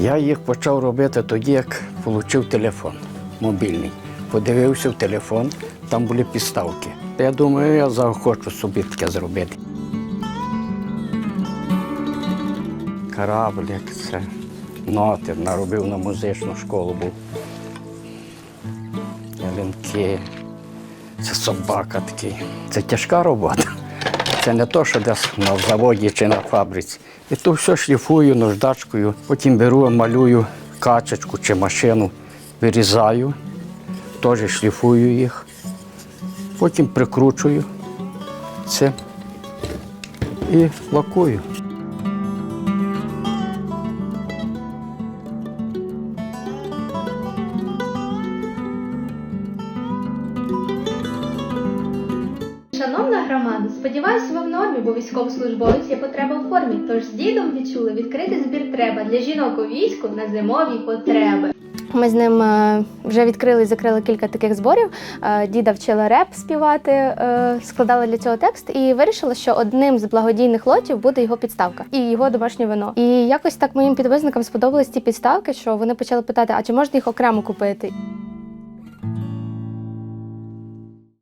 Я їх почав робити тоді, як отримав телефон мобільний. Подивився в телефон, там були підставки. Я думаю, я захочу собі таке зробити. Кораблик, це ноти, наробив на музичну школу був. Ялинки, це собака такий. Це тяжка робота. Це не то, що десь на заводі чи на фабриці. І то все шліфую наждачкою, потім беру, малюю качечку чи машину, вирізаю, теж шліфую їх, потім прикручую це і лакую. Шановна громада, сподіваюся, ви в нормі, бо військовослужбовець є потреба в формі. Тож з дідом відчули відкрити збір треба для жінок у війську на зимові потреби. Ми з ним е, вже відкрили і закрили кілька таких зборів. Е, Діда вчила реп співати, е, складала для цього текст і вирішила, що одним з благодійних лотів буде його підставка і його домашнє вино. І якось так моїм підписникам сподобались ці підставки, що вони почали питати: а чи можна їх окремо купити?